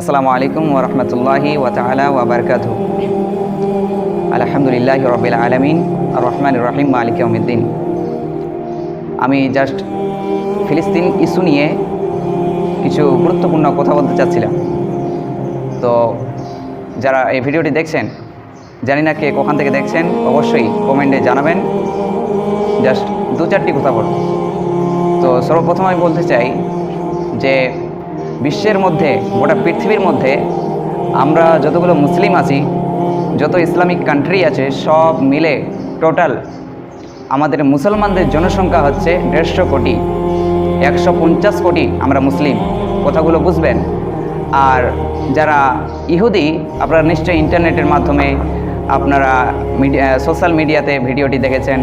আসসালামু আলাইকুম ওরহমতুল্লাহি ওতালা ওবরকাত আলহামদুলিল্লাহ রবিল আলমিন আর রহমান রহিম, মালিক উমিদ্দিন আমি জাস্ট ফিলিস্তিন ইস্যু নিয়ে কিছু গুরুত্বপূর্ণ কথা বলতে চাচ্ছিলাম। তো যারা এই ভিডিওটি দেখছেন, জানি না কে কখন থেকে দেখছেন, অবশ্যই কমেন্টে জানাবেন। জাস্ট দু চারটি কথা বলুন তো সর্বপ্রথম আমি বলতে চাই যে বিশ্বের মধ্যে, গোটা পৃথিবীর মধ্যে আমরা যতগুলো মুসলিম আছি, যত ইসলামিক কান্ট্রি আছে, সব মিলে টোটাল আমাদের মুসলমানদের জনসংখ্যা হচ্ছে দেড়শো কোটি। একশো পঞ্চাশ কোটি আমরা মুসলিম। কথাগুলো বুঝবেন? আর যারা ইহুদি, আপনারা নিশ্চয়ই ইন্টারনেটের মাধ্যমে আপনারা মিডিয়া সোশ্যাল মিডিয়াতে ভিডিওটি দেখেছেন।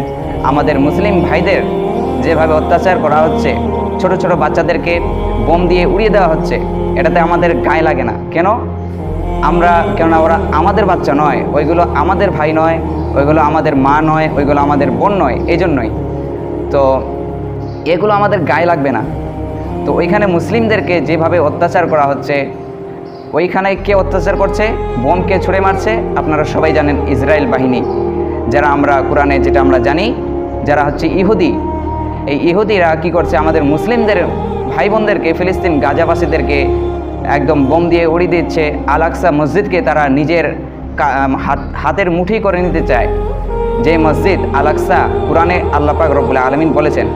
আমাদের মুসলিম ভাইদের যেভাবে অত্যাচার করা হচ্ছে ছোট ছোট বাচ্চাদেরকে বোম দিয়ে উড়িয়ে দেওয়া হচ্ছে। এটাতে আমাদের গায়ে লাগে না। কেন? আমরা, কেননা ওরা আমাদের বাচ্চা নয়, ওইগুলো আমাদের ভাই নয়, ওইগুলো আমাদের মা নয়, ওইগুলো আমাদের বোন নয় এই জন্যই তো এগুলো আমাদের গায়ে লাগবে না। তো ওইখানে মুসলিমদেরকে যেভাবে অত্যাচার করা হচ্ছে, ওইখানে কে অত্যাচার করছে? বোমকে ছুঁড়ে মারছে, আপনারা সবাই জানেন ইসরায়েল বাহিনী। যারা আমরা কোরআনে যেটা আমরা জানি, যারা হচ্ছে ইহুদি এই ইহুদিরা কি করছে? আমাদের মুসলিমদের ভাই বোনদেরকে ফিলিস্তিন গাজাবাসীদেরকে একদম বোম দিয়ে উড়িয়ে দিচ্ছে। আলাকসা মসজিদকে তারা নিজের হাতের মুঠি করে নিতে চায়। যে মসজিদ আলাকসা কোরআনে আল্লাপাক রব্বুল আলমিন বলেছেন।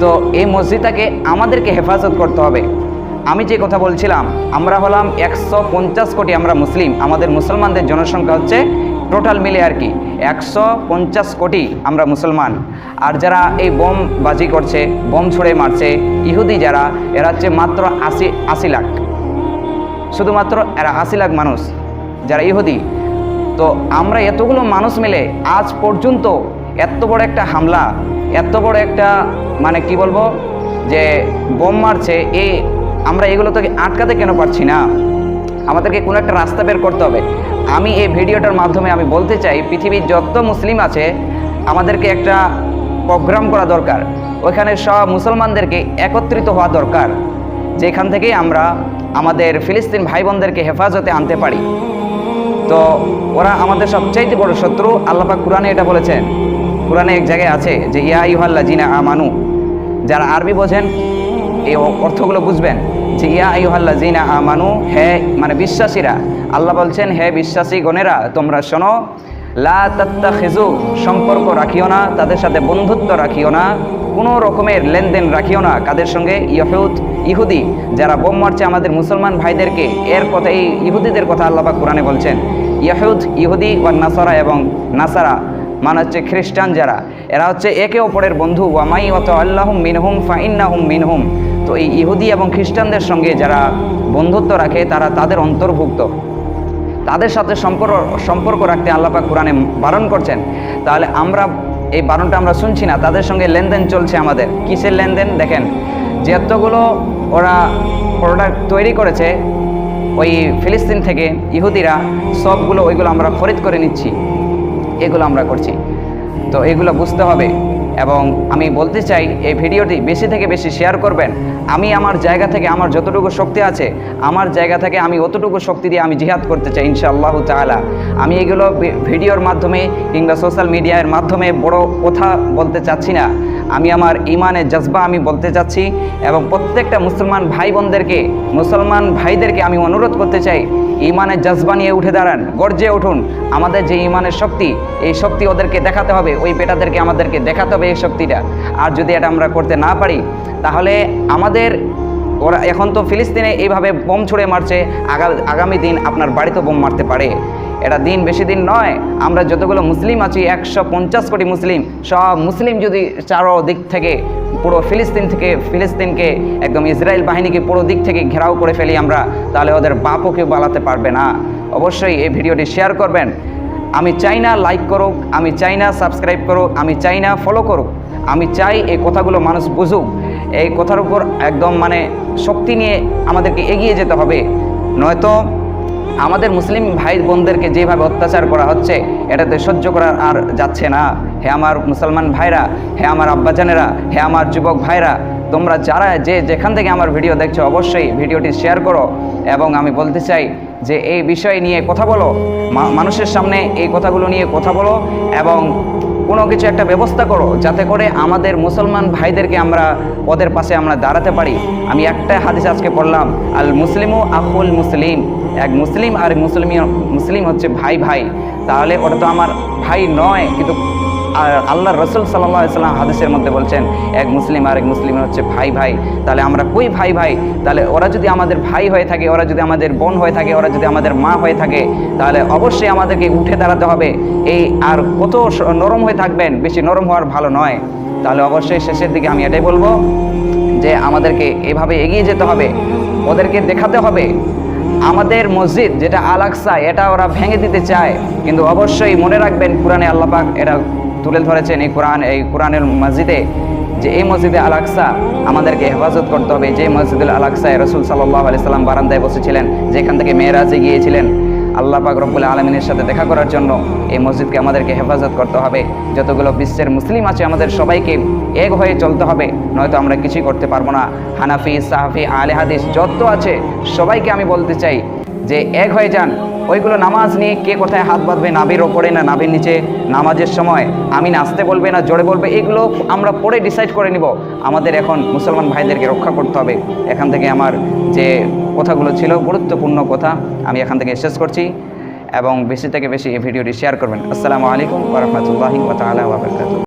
তো এই মসজিদটাকে আমাদেরকে হেফাজত করতে হবে। আমি যে কথা বলছিলাম, আমরা হলাম একশো পঞ্চাশ কোটি আমরা মুসলিম। আমাদের মুসলমানদের জনসংখ্যা হচ্ছে টোটাল মিলে আর কি, একশো পঞ্চাশ কোটি আমরা মুসলমান। আর যারা এই বোম বাজি করছে, বোম ছুঁড়ে মারছে, ইহুদি যারা, এরা হচ্ছে মাত্র আশি আশি লাখ। শুধুমাত্র এরা আশি লাখ মানুষ, যারা ইহুদি। তো আমরা এতগুলো মানুষ মিলে আজ পর্যন্ত এত বড় একটা হামলা, এত বড় একটা মানে কি বলব, যে বোম মারছে এই আমরা এগুলো থেকে আটকাতে কেন পারছি না? আমাদেরকে কোনো একটা রাস্তা বের করতে হবে। আমি এই ভিডিওটার মাধ্যমে আমি বলতে চাই, পৃথিবীর যত মুসলিম আছে, আমাদেরকে একটা প্রোগ্রাম করা দরকার। ওইখানে সব মুসলমানদেরকে একত্রিত হওয়া দরকার, যেখান থেকেই আমরা আমাদের ফিলিস্তিন ভাই বোনদেরকে হেফাজতে আনতে পারি। তো ওরা আমাদের সবচাইতে বড় শত্রু আল্লাপাক কোরআনে এটা বলেছেন। কোরআনে এক জায়গায় আছে যে, ইয়া ইহাল্লা জিনা আমানু যারা আরবি বোঝেন, এই অর্থগুলো বুঝবেন। যে ইয়া ইহাল্লা জিনা আমানু, হে মানে বিশ্বাসীরা, আল্লাহ বলছেন, হে বিশ্বাসী গণেরা, তোমরা শোনো, লা খেজু সম্পর্ক রাখিও না, তাদের সাথে বন্ধুত্ব রাখিও না, কোনো রকমের লেনদেন রাখিও না, কাদের সঙ্গে? ইহুদ, ইহুদি, যারা বোম মারছে আমাদের মুসলমান ভাইদেরকে, এর কথা এই ইহুদিদের কথা আল্লাপাক কোরআনে বলছেন। ইয়াহুদ ইহুদি ও নাসারা এবং নাসারা মানে হচ্ছে খ্রিস্টান যারা, এরা হচ্ছে একে অপরের বন্ধু ওয়ামাই অত আল্লাহম মিনহুম, ফাইন্নাহুম মিনহুম। তো এই ইহুদি এবং খ্রিস্টানদের সঙ্গে যারা বন্ধুত্ব রাখে, তারা তাদের অন্তর্ভুক্ত। তাদের সাথে সম্পর্ক সম্পর্ক রাখতে আল্লাপাক কোরআনে বারণ করছেন। তাহলে আমরা এই বারণটা আমরা শুনছি না, তাদের সঙ্গে লেনদেন চলছে আমাদের। কিসের লেনদেন? দেখেন যে এতগুলো ওরা প্রোডাক্ট তৈরি করেছে, ওই ফিলিস্তিন থেকে ইহুদিরা, সবগুলো ওইগুলো আমরা খরিদ করে নিচ্ছি। এগুলো আমরা করছি। তো এগুলো বুঝতে হবে। এবং আমি বলতে চাই, এই ভিডিওটি বেশি থেকে বেশি শেয়ার করবেন। আমি আমার জায়গা থেকে আমার যতটুকু শক্তি আছে, আমার জায়গা থেকে আমি অতটুকু শক্তি দিয়ে আমি জিহাদ করতে চাই ইনশাআল্লাহ তাআলা। আমি এগুলো ভিডিওর মাধ্যমে কিংবা সোশ্যাল মিডিয়ার মাধ্যমে বড় কথা বলতে চাচ্ছি না। আমি আমার ইমানের জজবা আমি বলতে চাচ্ছি এবং প্রত্যেকটা মুসলমান ভাই বোনদেরকে মুসলমান ভাইদেরকে আমি অনুরোধ করতে চাই ইমানের জজবা নিয়ে উঠে দাঁড়ান, গর্জে উঠুন। আমাদের যে ইমানের শক্তি, এই শক্তি ওদেরকে দেখাতে হবে, ওই বেটাদেরকে আমাদেরকে দেখাতে হবে এই শক্তিটা। আর যদি এটা আমরা করতে না পারি, তাহলে আমাদের, ওরা এখন তো ফিলিস্তিনে এইভাবে বোম ছুঁড়ে মারছে, আগা, আগামী দিন আপনার বাড়িতেও বোম মারতে পারে। এটা দিন বেশি দিন নয়, আমরা যতগুলো মুসলিম আছি, একশো পঞ্চাশ কোটি মুসলিম, সব মুসলিম যদি চারো দিক থেকে পুরো ফিলিস্তিন থেকে, ফিলিস্তিনকে, একদম ইসরায়েল বাহিনীকে পুরো দিক থেকে ঘেরাও করে ফেলি আমরা, তাহলে ওদের বাপও কেউ বালাতে পারবে না। অবশ্যই এই ভিডিওটি শেয়ার করবেন। আমি চাই না লাইক করুক, আমি চাই না সাবস্ক্রাইব করুক, আমি চাই না ফলো করুক, আমি চাই এই কথাগুলো মানুষ বুঝুক। এই কথার উপর একদম মানে শক্তি নিয়ে আমাদেরকে এগিয়ে যেতে হবে। নয়তো আমাদের মুসলিম ভাই বোনদেরকে যেভাবে অত্যাচার করা হচ্ছে, এটাতে সহ্য করার আর যাচ্ছে না। হে আমার মুসলমান ভাইরা, হে আমার আব্বাজানেরা, হে আমার যুবক ভাইরা, তোমরা যারা যে যেখান থেকে আমার ভিডিও দেখছ, অবশ্যই ভিডিওটি শেয়ার করো এবং আমি বলতে চাই যে এই বিষয় নিয়ে কথা বলো মানুষের সামনে এই কথাগুলো নিয়ে কথা বলো এবং কোনো কিছু একটা ব্যবস্থা করো, যাতে করে আমাদের মুসলমান ভাইদেরকে আমরা ওদের পাশে আমরা দাঁড়াতে পারি। আমি একটা হাদিস আজকে পড়লাম, আল মুসলিমও আকুল মুসলিম। এক মুসলিম আর মুসলিম মুসলিম হচ্ছে ভাই ভাই। তাহলে ওটা তো আমার ভাই নয়, কিন্তু আল্লাহ রসুল সাল্লাহ সাল্লাম হাদিসের মধ্যে বলছেন, এক মুসলিম আর এক মুসলিম হচ্ছে ভাই ভাই। তাহলে আমরা কই ভাই ভাই? তাহলে ওরা যদি আমাদের ভাই হয়ে থাকে, ওরা যদি আমাদের বোন হয়ে থাকে, ওরা যদি আমাদের মা হয়ে থাকে, তাহলে অবশ্যই আমাদেরকে উঠে দাঁড়াতে হবে। এই আর কত নরম হয়ে থাকবেন, বেশি নরম হওয়ার ভালো নয়। তাহলে অবশ্যই শেষের দিকে আমি এটাই বলব যে আমাদেরকে এভাবে এগিয়ে যেতে হবে, ওদেরকে দেখাতে হবে। আমাদের মসজিদ যেটা আল আকসা, এটা ওরা ভেঙে দিতে চায়, কিন্তু অবশ্যই মনে রাখবেন কোরআনে আল্লাহ পাক এটা তুলে ধরেছেন এই কোরআন, এই কোরআনের মসজিদে যে এই মসজিদে আল আকসা আমাদেরকে হেফাজত করতে হবে। যে মসজিদুল আল আকসায় রসুল সাল্লাহ আলি সাল্লাম বারান্দায় বসেছিলেন, যেখান থেকে মেয়েরাজে গিয়েছিলেন, আল্লাহ পাক রব্বুল আলমিনের সাথে দেখা করার জন্য এই মসজিদকে আমাদেরকে হেফাজত করতে হবে। যতগুলো বিশ্বের মুসলিম আছে, আমাদের সবাইকে এক হয়ে চলতে হবে, নয়তো আমরা কিছুই করতে পারব না। হানাফি, সাহাফি আলে হাদিস যত আছে, সবাইকে আমি বলতে চাই যে এক হয়ে যান, ওইগুলো নামাজ নিয়ে কে কোথায় হাত বাঁধবে নাবির ওপরে না নাবির নিচে? নামাজের সময় আমি নাচতে বলবে না, জোরে বলবে, এগুলো আমরা পরে ডিসাইড করে নিব। আমাদের এখন মুসলমান ভাইদেরকে রক্ষা করতে হবে। এখান থেকে আমার যে কথাগুলো ছিল, গুরুত্বপূর্ণ কথা আমি এখান থেকে শেষ করছি। এবং বেশি থেকে বেশি এই ভিডিওটি শেয়ার করবেন। আসসালামু আলাইকুম ওরহমতুল্লাহি বারাকাতুহু।